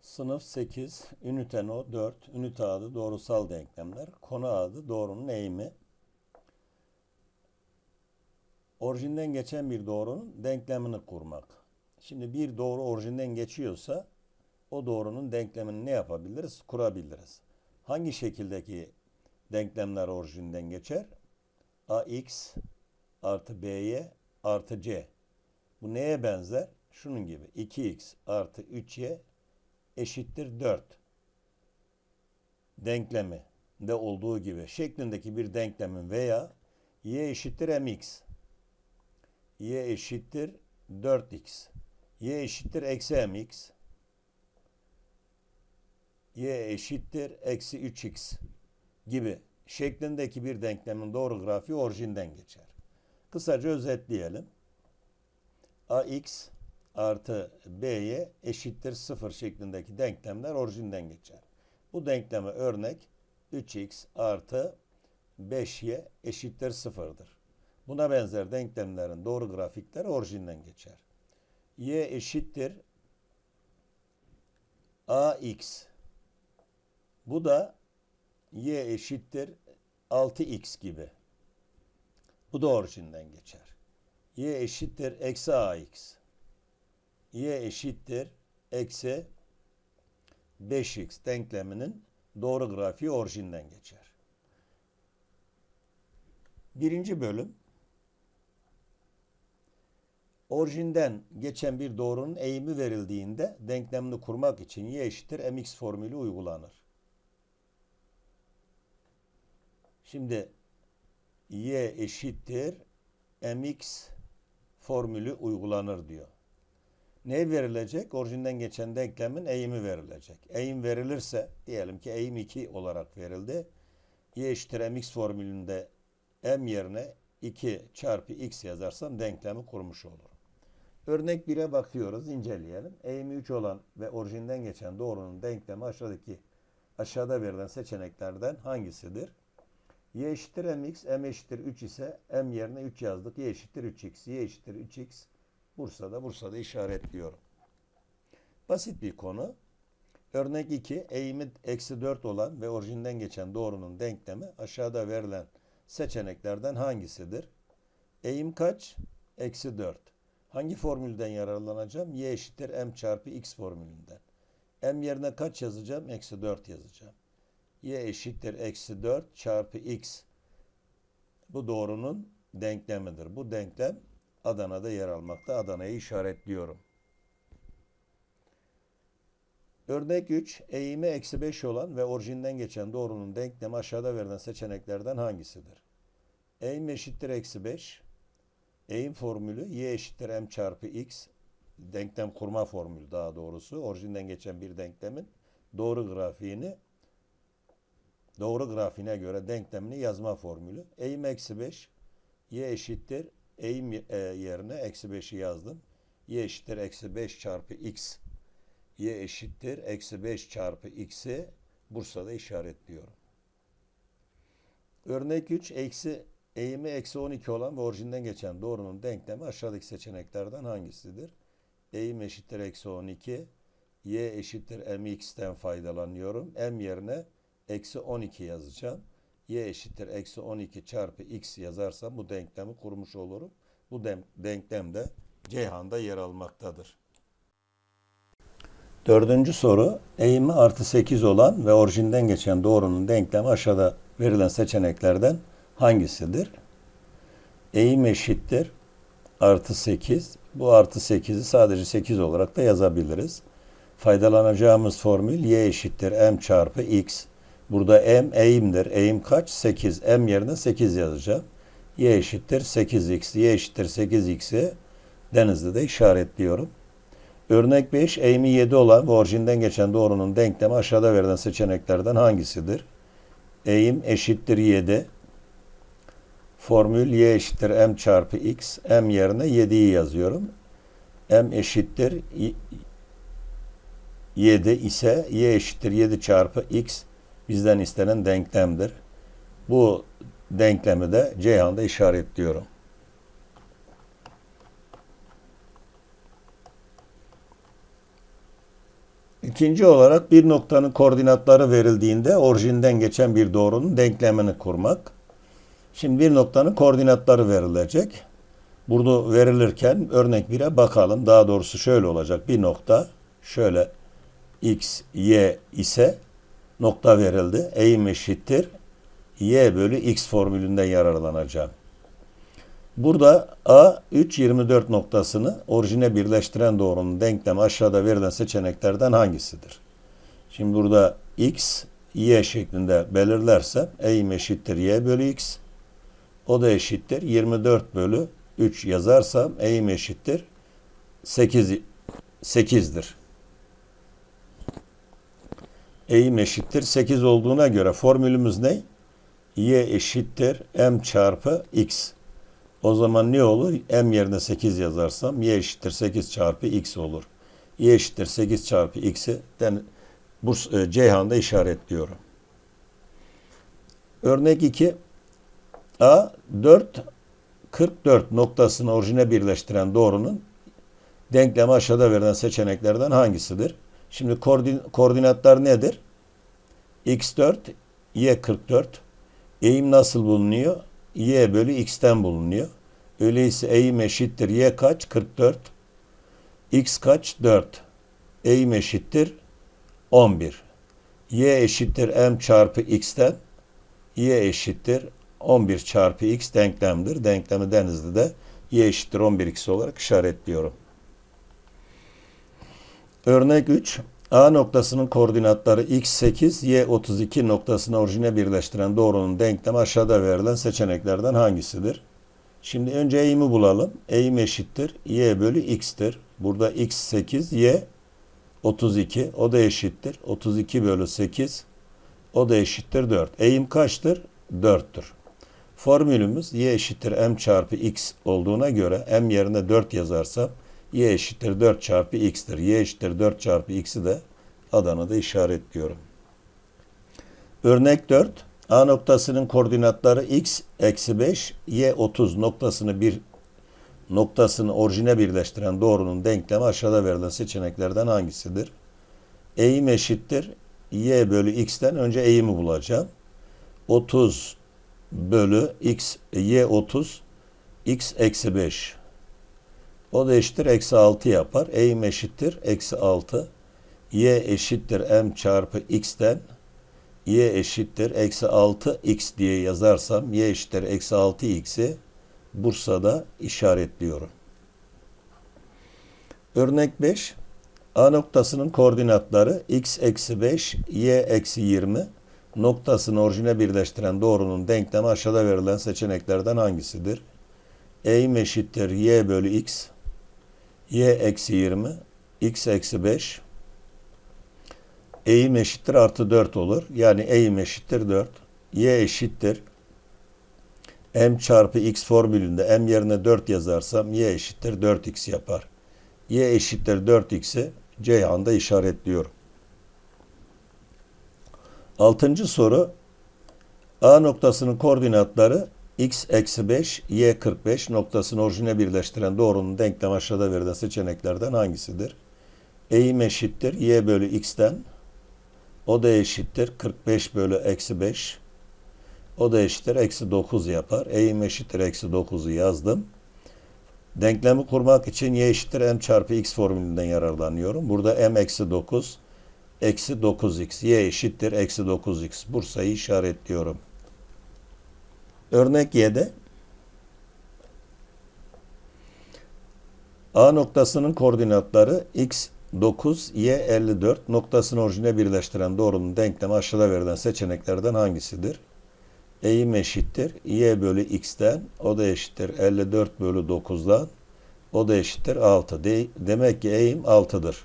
Sınıf 8, ünite no 4, ünite adı doğrusal denklemler, konu adı doğrunun eğimi. Orijinden geçen bir doğrunun denklemini kurmak. Şimdi bir doğru orijinden geçiyorsa o doğrunun denklemini ne yapabiliriz? Kurabiliriz. Hangi şekildeki denklemler orijinden geçer? ax artı by artı c. Bu neye benzer? Şunun gibi 2x artı 3y eşittir 4 denklemi de olduğu gibi şeklindeki bir denklemin veya y eşittir mx y eşittir 4x y eşittir eksi mx y eşittir eksi 3x gibi şeklindeki bir denklemin doğru grafiği orijinden geçer. Kısaca özetleyelim. ax artı b'ye eşittir 0 şeklindeki denklemler orijinden geçer. Bu denkleme örnek 3x artı 5y eşittir 0'dır. Buna benzer denklemlerin doğru grafikleri orijinden geçer. y eşittir ax. Bu da y eşittir 6x gibi. Bu da orijinden geçer. y eşittir eksi ax y eşittir eksi 5x denkleminin doğru grafiği orijinden geçer. Birinci bölüm orijinden geçen bir doğrunun eğimi verildiğinde denklemini kurmak için y eşittir mx formülü uygulanır. Şimdi y eşittir mx formülü uygulanır diyor. Ne verilecek? Orijinden geçen denklemin eğimi verilecek. Eğim verilirse diyelim ki eğim 2 olarak verildi. Y eşittir mx formülünde m yerine 2 çarpı x yazarsam denklemi kurmuş olurum. Örnek 1'e bakıyoruz, inceleyelim. Eğimi 3 olan ve orijinden geçen doğrunun denklemi aşağıdaki aşağıda verilen seçeneklerden hangisidir? y eşittir mx, m eşittir 3 ise m yerine 3 yazdık. y eşittir 3x, y eşittir 3x. Bursa'da, Bursa'da işaretliyorum. Basit bir konu. Örnek 2, eğimi eksi 4 olan ve orijinden geçen doğrunun denklemi aşağıda verilen seçeneklerden hangisidir? Eğim kaç? Eksi 4. Hangi formülden yararlanacağım? Y eşittir m çarpı x formülünden. m yerine kaç yazacağım? Eksi 4 yazacağım. y eşittir eksi 4 çarpı x. Bu doğrunun denklemidir. Bu denklem Adana'da yer almakta. Adana'yı işaretliyorum. Örnek 3. Eğimi eksi 5 olan ve orijinden geçen doğrunun denklemi aşağıda verilen seçeneklerden hangisidir? Eğim eşittir eksi 5. Eğim formülü y eşittir m çarpı x. Denklem kurma formülü daha doğrusu. Orijinden geçen bir denklemin doğru grafiğini doğru grafiğine göre denklemini yazma formülü. Eğim eksi 5. Y eşittir eğim e, yerine eksi 5'i yazdım. Y eşittir eksi 5 çarpı x. Y eşittir eksi 5 çarpı x'i Bursa'da işaretliyorum. Örnek 3 eksi eğimi eksi 12 olan ve orijinden geçen doğrunun denklemi aşağıdaki seçeneklerden hangisidir? Eğim eşittir eksi 12. Y eşittir mx'ten faydalanıyorum. M yerine eksi 12 yazacağım y eşittir eksi 12 çarpı x yazarsam bu denklemi kurmuş olurum. Bu denklem de Ceyhan'da yer almaktadır. Dördüncü soru eğimi artı 8 olan ve orijinden geçen doğrunun denklemi aşağıda verilen seçeneklerden hangisidir? Eğim eşittir artı 8. Bu artı 8'i sadece 8 olarak da yazabiliriz. Faydalanacağımız formül y eşittir m çarpı x Burada m eğimdir. Eğim kaç? 8. m yerine 8 yazacağım. y eşittir 8x. y eşittir 8x'i denizde de işaretliyorum. Örnek 5. Eğimi 7 olan ve orijinden geçen doğrunun denklemi aşağıda verilen seçeneklerden hangisidir? Eğim eşittir 7. Formül y eşittir m çarpı x. m yerine 7'yi yazıyorum. m eşittir 7 ise y eşittir 7 çarpı x bizden istenen denklemdir. Bu denklemi de Ceyhan'da işaretliyorum. İkinci olarak bir noktanın koordinatları verildiğinde orijinden geçen bir doğrunun denklemini kurmak. Şimdi bir noktanın koordinatları verilecek. Burada verilirken örnek 1'e bakalım. Daha doğrusu şöyle olacak. Bir nokta şöyle x, y ise nokta verildi. Eğim eşittir. y bölü x formülünden yararlanacağım. Burada A 3 24 noktasını orijine birleştiren doğrunun denklemi aşağıda verilen seçeneklerden hangisidir? Şimdi burada x y şeklinde belirlersem eğim eşittir y bölü x. O da eşittir 24 bölü 3 yazarsam eğim eşittir 8 8'dir. Eğim eşittir 8 olduğuna göre formülümüz ne? y eşittir m çarpı x. O zaman ne olur? M yerine 8 yazarsam y eşittir 8 çarpı x olur. y eşittir 8 çarpı x'i den, bu e, Ceyhan'da işaretliyorum. Örnek 2 A 4 44 noktasını orijine birleştiren doğrunun denklemi aşağıda verilen seçeneklerden hangisidir? Şimdi koordin, koordinatlar nedir? x4, y44. Eğim nasıl bulunuyor? y bölü x'ten bulunuyor. Öyleyse eğim eşittir y kaç? 44. x kaç? 4. Eğim eşittir 11. y eşittir m çarpı x'ten y eşittir 11 çarpı x denklemdir. Denklemi denizli de y eşittir 11x olarak işaretliyorum. Örnek 3. A noktasının koordinatları x8, y32 noktasını orijine birleştiren doğrunun denklemi aşağıda verilen seçeneklerden hangisidir? Şimdi önce eğimi bulalım. Eğim eşittir y bölü x'tir. Burada x8, y 32. O da eşittir. 32 bölü 8. O da eşittir 4. Eğim kaçtır? 4'tür. Formülümüz y eşittir m çarpı x olduğuna göre m yerine 4 yazarsam y eşittir 4 çarpı x'tir. y eşittir 4 çarpı x'i de Adana'da işaretliyorum. Örnek 4. A noktasının koordinatları x eksi 5, y 30 noktasını bir noktasını orijine birleştiren doğrunun denklemi aşağıda verilen seçeneklerden hangisidir? Eğim eşittir y bölü x'ten önce eğimi bulacağım. 30 bölü x y 30 x eksi 5 o da eşittir eksi 6 yapar. Eğim eşittir eksi 6. Y eşittir m çarpı x'ten y eşittir eksi 6 x diye yazarsam y eşittir eksi 6 x'i Bursa'da işaretliyorum. Örnek 5. A noktasının koordinatları x eksi 5, y eksi 20 noktasını orijine birleştiren doğrunun denklemi aşağıda verilen seçeneklerden hangisidir? Eğim eşittir y bölü x y eksi 20 x eksi 5 eğim eşittir artı 4 olur. Yani eğim eşittir 4. y eşittir m çarpı x formülünde m yerine 4 yazarsam y eşittir 4x yapar. y eşittir 4x'i Ceyhan'da işaretliyorum. Altıncı soru A noktasının koordinatları x eksi 5, y 45 noktasını orijine birleştiren doğrunun denklemi aşağıda verilen seçeneklerden hangisidir? Eğim eşittir y bölü x'ten. O da eşittir 45 bölü eksi 5. O da eşittir eksi 9 yapar. Eğim eşittir eksi 9'u yazdım. Denklemi kurmak için y eşittir m çarpı x formülünden yararlanıyorum. Burada m eksi 9 eksi 9x. y eşittir eksi 9x. Bursa'yı işaretliyorum. Örnek 7. A noktasının koordinatları x 9, y 54 noktasını orijine birleştiren doğrunun denklemi aşağıda verilen seçeneklerden hangisidir? Eğim eşittir y bölü x'ten o da eşittir 54 bölü 9'dan o da eşittir 6. De demek ki eğim 6'dır.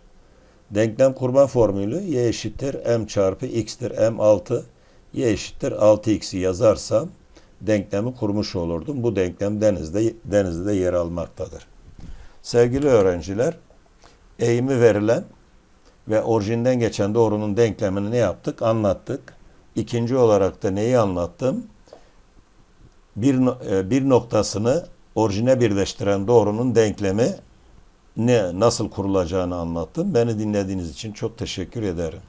Denklem kurma formülü y eşittir m çarpı x'tir m 6 y eşittir 6x'i yazarsam denklemi kurmuş olurdum. Bu denklem denizde, denizde yer almaktadır. Sevgili öğrenciler, eğimi verilen ve orijinden geçen doğrunun denklemini ne yaptık? Anlattık. İkinci olarak da neyi anlattım? Bir, e, bir noktasını orijine birleştiren doğrunun denklemi ne nasıl kurulacağını anlattım. Beni dinlediğiniz için çok teşekkür ederim.